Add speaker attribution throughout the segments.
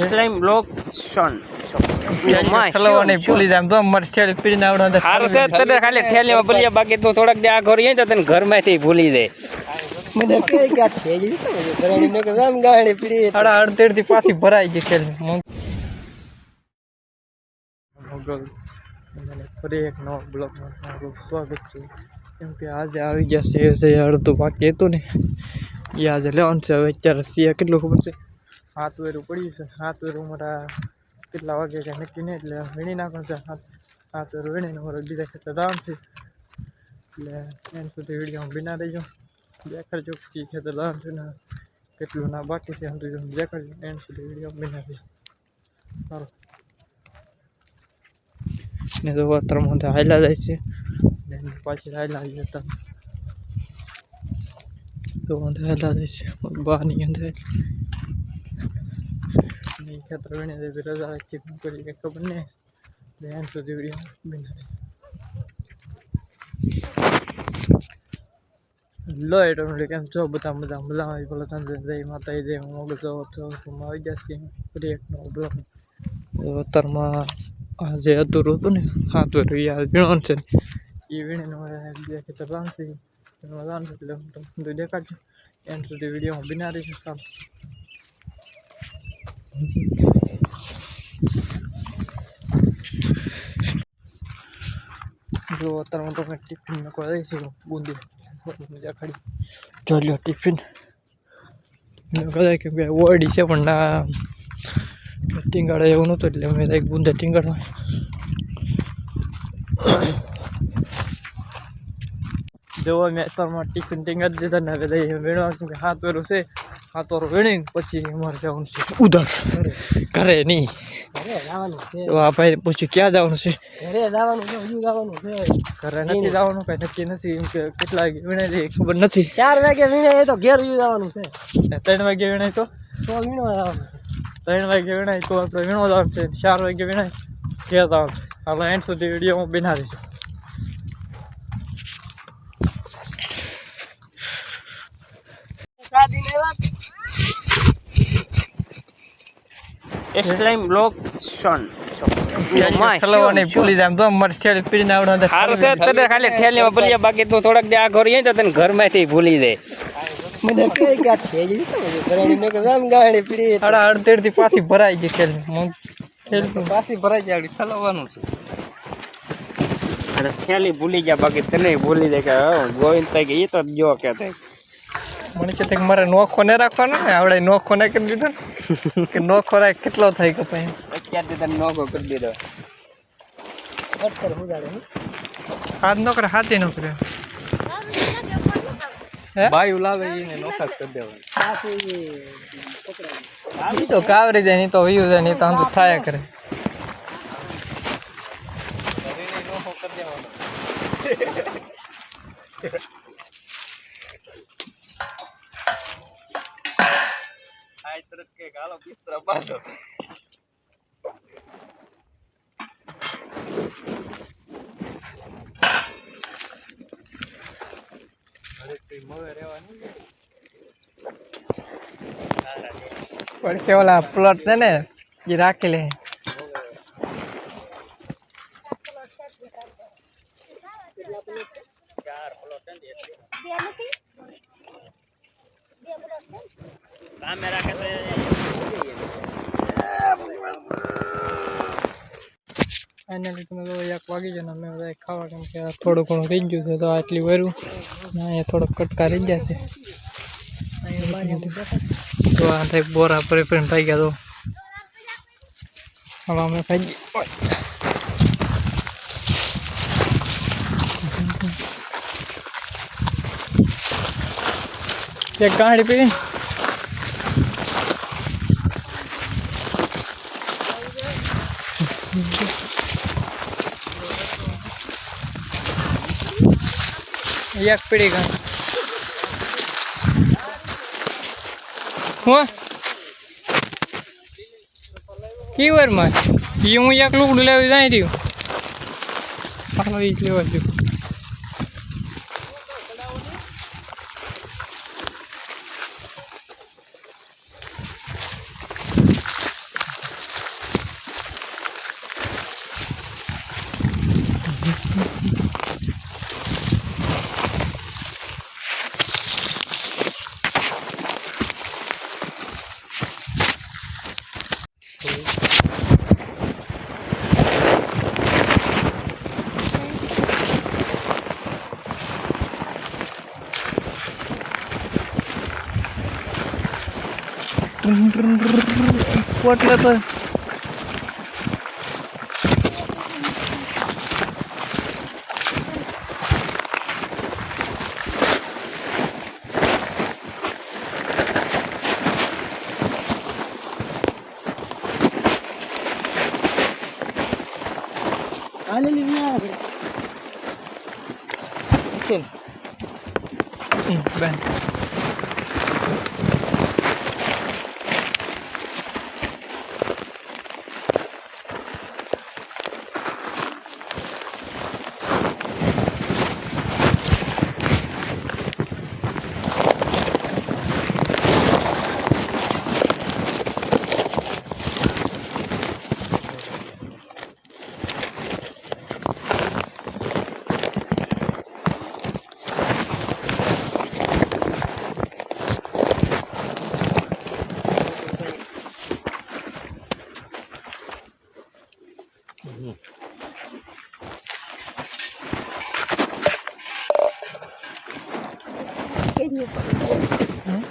Speaker 1: સ્લાઇમ block સોન
Speaker 2: ચલાવવાની ભૂલી જાય આમ તો અમારે ઠેલી પીડીને આવડે
Speaker 1: હારું છે તને ખાલી બાકી તું થોડાક દે આ ઘર તો તને ઘરમાંથી ભૂલી જાય
Speaker 3: મને કઈ કે થેલી તો મને ઘરેણી ને કે આમ ગાડી પીડી
Speaker 2: સાડા અડધેરથી પાછી ભરાઈ ગઈ ઠેલી. ફરી એક નવા બ્લોગમાં સ્વાગત છે. કેમ કે આજે આવી ગયા છે છે અડધું બાકી હતું ને એ આજે લેવાનું છે હવે અત્યારે સિયા કેટલું ખબર છે હાથ વેરું પડ્યું છે હાથ વેરું મારા કેટલા વાગે કે નક્કી નહીં એટલે વીણી નાખવાનું છે હાથ હાથ વેરું વીણીને મારે બીજા ખેતર જવાનું છે એટલે એમ સુધી વિડીયો બિના રહીજો દેખાડજો કે ખેતર જવાનું છે ને કેટલું ના બાકી છે એમ તો દેખાડજો એમ સુધી વિડીયો બિના રહીજો સારું ને તો અત્યારમાં તો હાયલા જાય છે ને પાછી હાયલા આવી જતા તો વાંધો હાયલા જાય છે બહારની અંદર ને ઈ ખેતર વીણે દેવી રજા રાખી કરી કે ખબર નહીં ને એમ સુધી વિડીયો બિના લો એ તમને કેમ છો બધા મજા મજા આવી બોલો તંત્ર જય માતા જય મોગલ છો તો આવી જશે ફરી એક નવો બ્લોગ અત્યારમાં આ જે અધૂરું હતું ને હાથ વેરું યાર વીણવાનું ખેતર રાંધશે એમાં રાંધશે એટલે હું તમને બધું દેખાડજો એમ સુધી વિડીયોમાં બિના રહીશું સારું જો અત્યારમાં તો મેં ટિફિન જાય છે, બુંદી. મજા ખાડી ચાલ્યો ટિફિન. કદાચ કેમ કે ઓરડી છે, પણ ના, ટીંગાડે એવું નહોતું, એટલે મેં એક બુંદે ટીંગાડવા. જોવો મેં અત્યારમાં ટિફિન જ દીધા ને હવે વીણવાનું વેણવા કેમ કે હાથ વેરું છે. હાથ વારું વેણી પછી અમારે જવાનું છે. ઉધર. ઘરે. નહીં.
Speaker 3: ઘરે જવાનું છે.
Speaker 2: તો આ ભાઈ પૂછ્યું ક્યાં જવાનું છે?
Speaker 3: ઘરે જવાનું છે હજુ જવાનું છે.
Speaker 2: ઘરે નથી જવાનું કઈ નક્કી નથી એમ કે કેટલા વાગે વીણાય છે ખબર નથી.
Speaker 3: ચાર વાગે વીણે તો ઘેર હજુ જવાનું છે.
Speaker 2: ત્રણ વાગે વીણાય તો?
Speaker 3: વીણવા જવાનું
Speaker 2: ત્રણ વાગે વીણાય તો આપણે વીણવા જવાનું છે ચાર વાગે વીણાય ઘેર જવાનું છે. હાલો એન્ડ સુધી વિડીયોમાં બિના રહીશું.
Speaker 3: કે આમ ગાડી પીડી
Speaker 2: સાડા અડધેર થી પાછી ભરાઈ ગઈ ઠેલી મોગ ઠેલી
Speaker 1: પાછી ભરાઈ જાય ચલાવવાનું છે અરે ઠેલી ભૂલી ગયા બાકી તને ભૂલી જાય કે હા, ગોવિંદ થાય કે એ તો જો કે તે
Speaker 2: મને કે તે મારે નોખો ને રાખવાનો ને આવડે નોખો ને કરી દીધો ને કે નો ખોરાક કેટલો થાય કે પછી?
Speaker 1: અત્યારથી તને નોખો કરી દીધો.
Speaker 2: આજ નો કરે હાથી નો કરે હે
Speaker 1: બાયું લાવે એને નોખા કરી
Speaker 2: ઈ તો કાવરી જાય નહીં તો વયું જાય નહીં તો આમ તો થાય કરે પડશે ઓલા પ્લોટ છે ને એ રાખી લે ફાઇનલી તમે તો એક વાગી જાય અમે બધા ખાવા કેમ કે થોડું ઘણું રહી ગયું છે તો આટલી વરું. અહીંયા થોડોક કટકા રહી ગયા છે. તો આ થાય બોરા પર પર થઈ ગયા તો. હવે અમે ખાઈ એક ગાડી પીડી એક પીડી ઘાસ હું? કી વારમાં ઈ હું એક લુકડું લેવી જાય રહ્યું. હાલો જ લેવા છું Вот это.
Speaker 3: Olha ele viado. Aqui.
Speaker 2: Bem. ને હમ,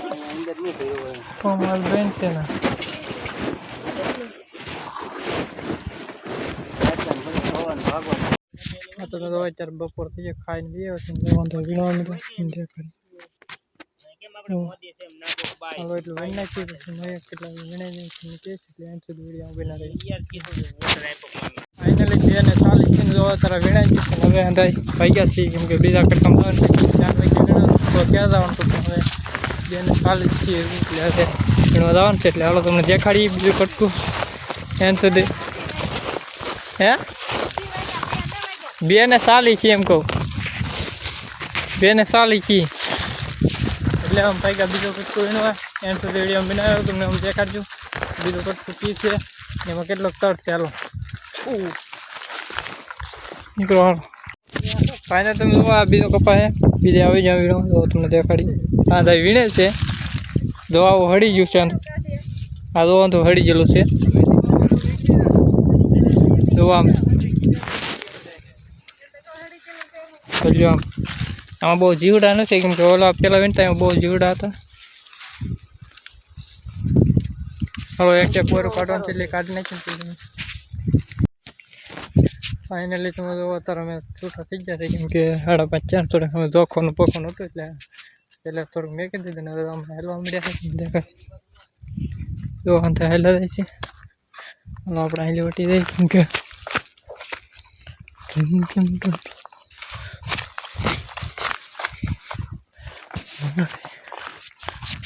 Speaker 2: બેન
Speaker 1: અંદર નહીં થયું હોય
Speaker 2: તો મારી બેન છે ને
Speaker 1: એટલે બધું થવાનું ભાગવાનું
Speaker 2: આ તો તો અત્યારે બપોર થઈ જાય ખાઈને બે વાગે વાંધો વીણવા મીધો ઈંધે કરી હાલો એટલું વીણ નાખીએ પછી મેં કેટલા વીણાઈ નહીં છે કે એટલે એમ સુધી વીડિયો બના રહી. ફાઇનલી બે ને ચાલીસ જો તારા વીણાઈ ગયું છે હવે અંદાજ ભાગ્યા છીએ કેમ કે બીજા કટકામ આવે ને ચાર વાગે વીણવાનું તો ક્યાં જવાનું હતું હવે બે ને ચાલીસ છીએ એટલે હવે વીણવા જવાનું છે એટલે હાલો તમને દેખાડી બીજું કટકું. એમ સુધી. હે? બે ને સાલી છે એમ કહું. બે ને સાલી છે. એટલે આમ પૈકા બીજો કટકું વીણવા એન સુધી વીડિયો બનાવ્યો, તમને આમ દેખાડજો. બીજો કટકું કી છે. એમાં કેટલો તટ છે, હાલો. નીકળો, હાલો. તમે જુઓ આ બીજો કપા છે. બીજે આવી જાવ વીણો તમને દેખાડી. આ ભાઈ વીણે છે. દવાઓ હળી ગયું છે આ દવા તો હળી ગયેલું છે. દવા આમ. આમ. આમાં બહુ જીવડા નથી કેમ કે ઓલા પેલા વીણતા એમાં બહુ જીવડા હતા હવે એક એક કોરું કાઢવાનું છે એટલે કાઢી નાખીને ફાઇનલી તમે જો અત્યારે અમે છૂટા થઈ ગયા છે કેમ કે સાડા પાંચ ચાર થોડુંક અમે જોખવાનું પોખવાનું હતું એટલે પહેલાં થોડુંક મેકી દીધું ને હવે તો અમે હેલવા મળ્યા છે દેખાય જો અંતે હેલા જાય છે હાલો આપણે હેલી વટી જાય કેમ કે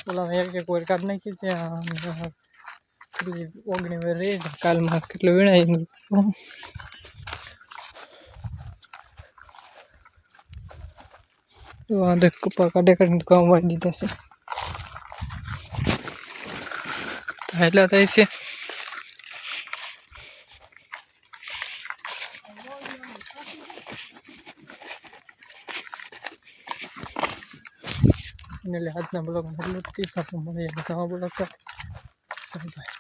Speaker 2: મેં એક એક વાર કાઢી નાખી આ કેટલી ઓગણી વાર રહી કાલમાં કેટલું વીણાય વાંધો કપા કાઢે કાઢીને કામ વાળી દીધા છે એટલા થાય છે. એટલે હાથના બ્લોક એટલું જ તીખા મળે નવા બ્લોક બાય